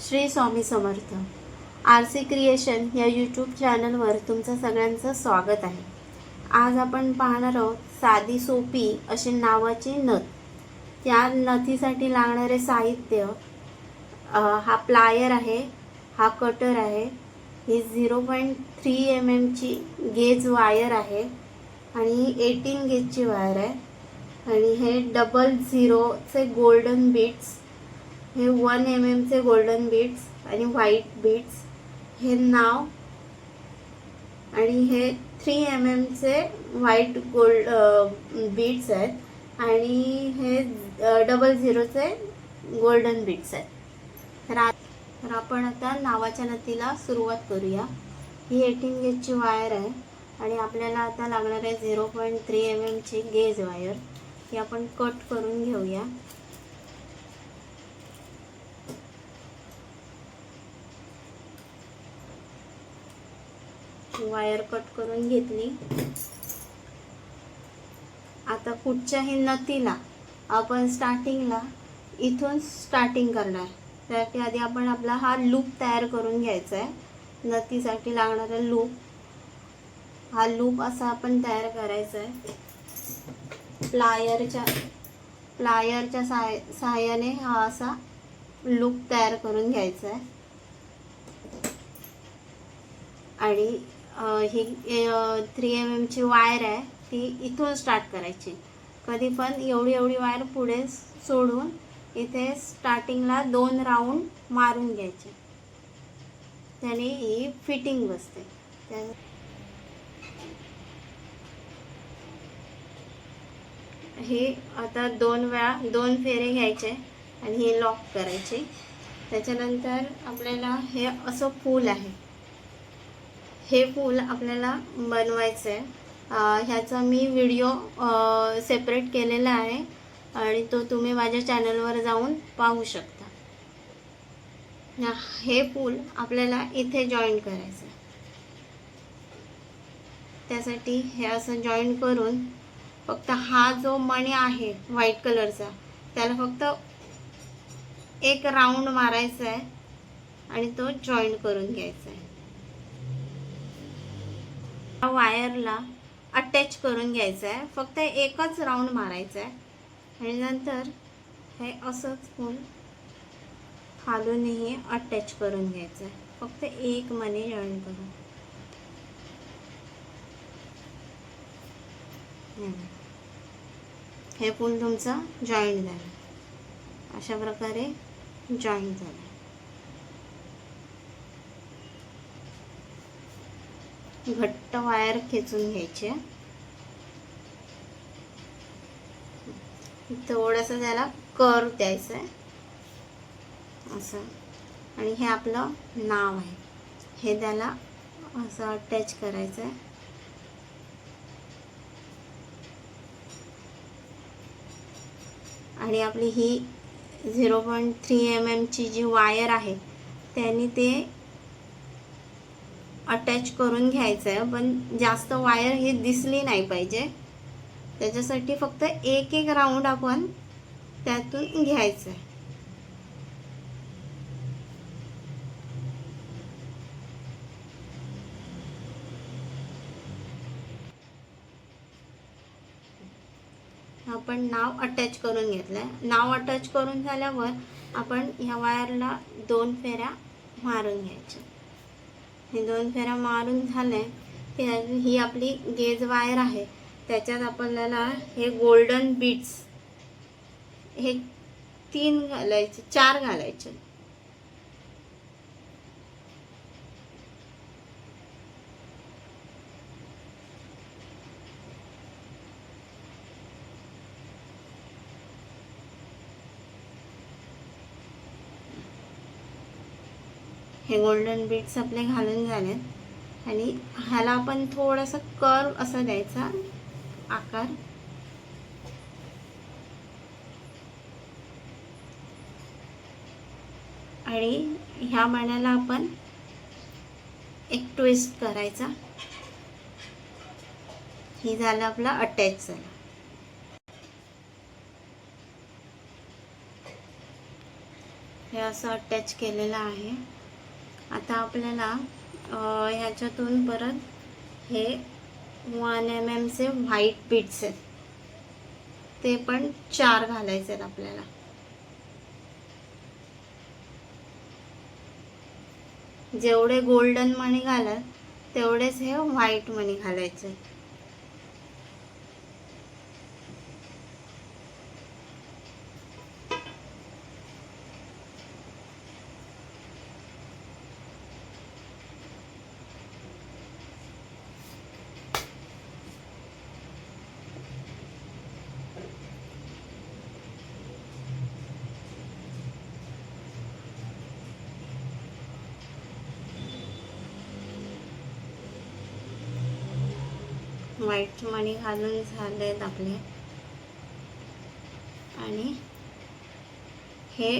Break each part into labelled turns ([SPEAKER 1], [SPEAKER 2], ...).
[SPEAKER 1] Shri Swami Samarth. R C creation या YouTube चॅनलवर तुमचं सगळ्यांचं स्वागत आहे. आज आपण पाहणार आहोत साधी सोपी अशी नावाची नथ. त्या नथीसाठी लागणारे साहित्य हा प्लायर आहे हा कटर आहे ही झिरो पॉईंट थ्री एम एमची गेज वायर आहे आणि एटीन गेजची वायर आहे. आणि हे डबल झिरोचे गोल्डन बीट्स हे वन एम एमचे गोल्डन बीट्स आणि व्हाईट बीट्स हे नाव आणि हे थ्री एम एमचे व्हाईट गोल्ड बीट्स आहेत. आणि हे डबल झिरोचे गोल्डन बीट्स आहेत. तर आ- तर आपण आता नावाच्या नथीला सुरुवात करूया. ही एटीन गेजची वायर आहे आणि आपल्याला आता लागणार आहे झिरो पॉईंट थ्री एम एमची गेज वायर ही आपण कट करून घेऊया. वायर कट करून घेतली. आता कुठच्याही नथीला आपण स्टार्टिंगला इथून स्टार्टिंग करणार. त्यासाठी आधी आपण आपला हा लूप तयार करून घ्यायचा आहे नथीसाठी लागणारा लूप हा लूप असा आपण तयार करायचा आहे प्लायरच्या प्लायरच्या सहाय सहाय्याने हा असा लूप तयार करून घ्यायचा आहे आणि ही थ्री एम एमची वायर आहे ती इथून स्टार्ट करायची. कधी पण एवढी एवढी वायर पुढे सोडून इथे स्टार्टिंगला दोन राऊंड मारून घ्यायचे. त्याने ही फिटिंग बसते. त्या हे आता दोन वेळा दोन फेरे घ्यायचे आणि हे लॉक करायचे. त्याच्यानंतर आपल्याला हे असं फूल आहे. हे फूल आपल्याला बनवायचं आहे ह्याचा मी व्हिडिओ सेपरेट केलेला आहे आणि तो तुम्ही माझ्या चॅनलवर जाऊन पाहू शकता. हे फूल आपल्याला इथे जॉईन करायचं आहे त्यासाठी हे असं जॉईन करून फक्त हा जो मणी आहे व्हाईट कलरचा त्याला फक्त एक राऊंड मारायचा आहे आणि तो जॉईन करून घ्यायचा आहे हा वायरला अटॅच करून घ्यायचं आहे फक्त एकच राऊंड मारायचा आहे आणि नंतर हे असंच फुल खालूनही अटॅच करून घ्यायचं आहे फक्त एक मनी जॉईन करून. हे फूल तुमचं जॉईंट झालं. अशा प्रकारे जॉईंट झालं. घट्ट वायर खेचून घ्यायचे. थोडंसं त्याला कर द्यायचं आहे. असं. आणि हे आपलं नाव आहे. हे त्याला असं अटॅच करायचं आहे. आणि आपली ही झिरो पॉईंट थ्री एम एमची जी वायर आहे त्यांनी ते अटॅच करून घ्यायचं आहे पण जास्त वायर ही दिसली नाही पाहिजे. त्याच्यासाठी फक्त एक एक राऊंड आपण त्यातून घ्यायचं आहे आपण नाव अटॅच करून घेतलंय. नाव अटॅच करून झाल्यावर आपण ह्या वायरला दोन फेऱ्या मारून घ्यायच्या हे दोन फेऱ्या मारून झाले. ते ही आपली गेज वायर आहे. त्याच्यात आपल्याला हे गोल्डन बीट्स हे तीन घालायचे चार घालायचे. हे गोल्डन बीट्स आपले घालून झालेत. आणि ह्याला आपण थोडासा कर असा द्यायचा आकार. आणि ह्या मण्याला आपण एक ट्विस्ट करायचा. ही झालं आपला अटॅच झाला. हे असं अटॅच केलेलं आहे. आता आपल्याला ह्याच्यातून परत हे वन एम एमचे व्हाईट बीट्स आहेत. ते पण चार घालायचे आहेत आपल्याला. जेवढे गोल्डन मणी घालाल तेवढेच हे व्हाईट मणी घालायचे व्हाईट मणी घालून झालेत आपले. आणि हे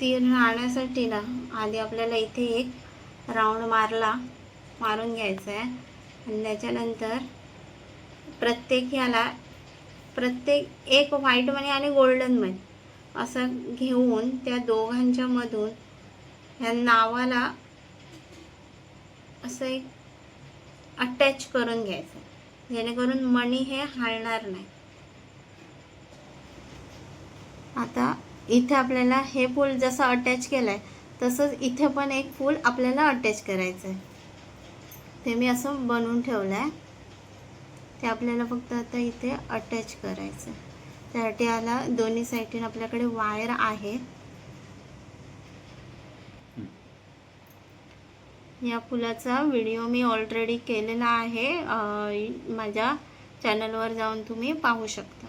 [SPEAKER 1] तीर आणण्यासाठी ना आधी आपल्याला इथे एक राऊंड मारला मारून घ्यायचा आहे आणि त्याच्यानंतर प्रत्येक ह्याला प्रत्येक एक व्हाईट मणी आणि गोल्डन मनी असं घेऊन त्या दोघांच्यामधून ह्या नावाला असं एक अटॅच करून घ्यायचं. जेणेकरून मणी हे हालणार नाही. आता इथे आपल्याला हे फूल जसं अटॅच केलं आहे तसंच इथे पण एक फूल आपल्याला अटॅच करायचं आहे ते मी असं बनवून ठेवलं आहे ते आपल्याला फक्त आता इथे अटॅच करायचं आहे त्यासाठी याला दोन्ही साईडने आपल्याकडे वायर आहे. या फुलाचा व्हिडिओ मी ऑलरेडी केलेला आहे. माझ्या चॅनलवर जाऊन तुम्ही पाहू शकता.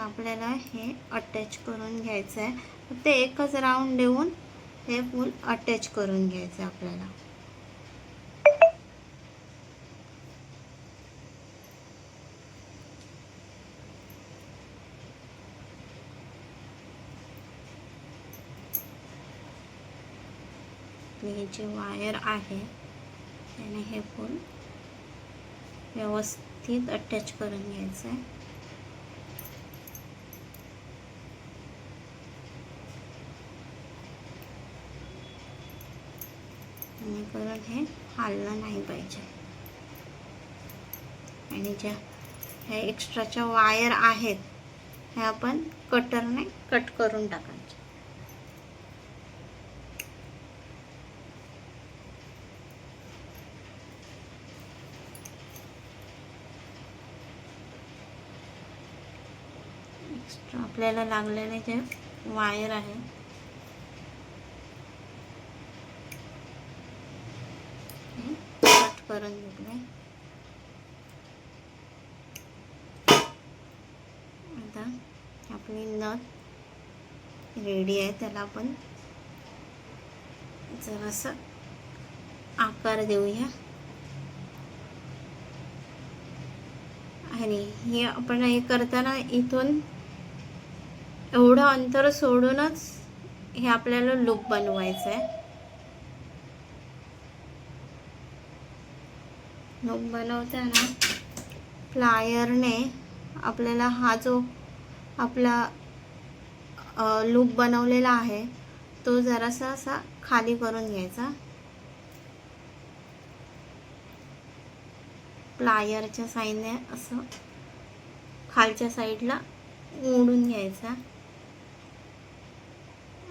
[SPEAKER 1] आपल्याला हे अटॅच करून घ्यायचं आहे ते एकच राऊंड देऊन हे फूल अटॅच करून घ्यायचं आहे आपल्याला. आपली हे जे वायर आहे त्याने हे फूल व्यवस्थित अटॅच करून घ्यायचं आहे जेणेकरून हे हाललं नाही पाहिजे. आणि ज्या ह्या एक्स्ट्राच्या वायर आहेत ह्या आपण कटरने कट करून टाकायचं. आपल्याला लागलेले जे वायर आहे. कट करून घेतले आता आपली नथ रेडी आहे त्याला आपण जरासं आकार देऊया. आणि हे आपण हे करताना इथून एवढं अंतर सोडूनच हे आपल्याला लूप बनवायचं आहे लूप बनवताना प्लायरने आपल्याला हा जो आपला लूप बनवलेला आहे तो जरासा असा खाली करून घ्यायचा. प्लायरच्या साईडने असं खालच्या साईडला ओढून घ्यायचा.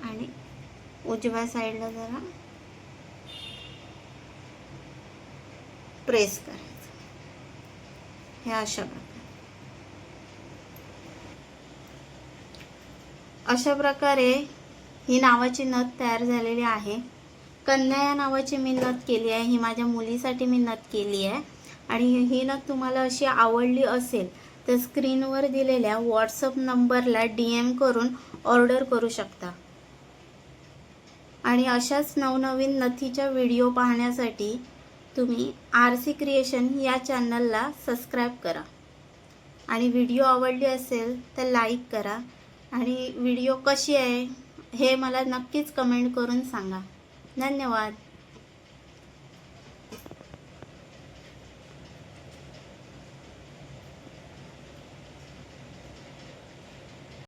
[SPEAKER 1] आणि उजव्या साईडला जरा प्रेस करायचं. हे अशा प्रकारे. अशा प्रकारे ही नावाची नथ तयार झालेली आहे. कन्या या नावाची मी नथ केली आहे. ही माझ्या मुलीसाठी मी नथ केली आहे. आणि ही नथ तुम्हाला अशी आवडली असेल तर स्क्रीनवर दिलेल्या व्हॉट्सअप नंबरला डी एम करून ऑर्डर करू शकता. आणि अशाच नवनवीन नथीच्या व्हिडिओ पाहण्यासाठी तुम्ही आर सी क्रिएशन या चॅनलला सबस्क्राईब करा. आणि व्हिडिओ आवडली असेल तर लाईक करा. आणि व्हिडिओ कशी आहे हे मला नक्कीच कमेंट करून सांगा. धन्यवाद.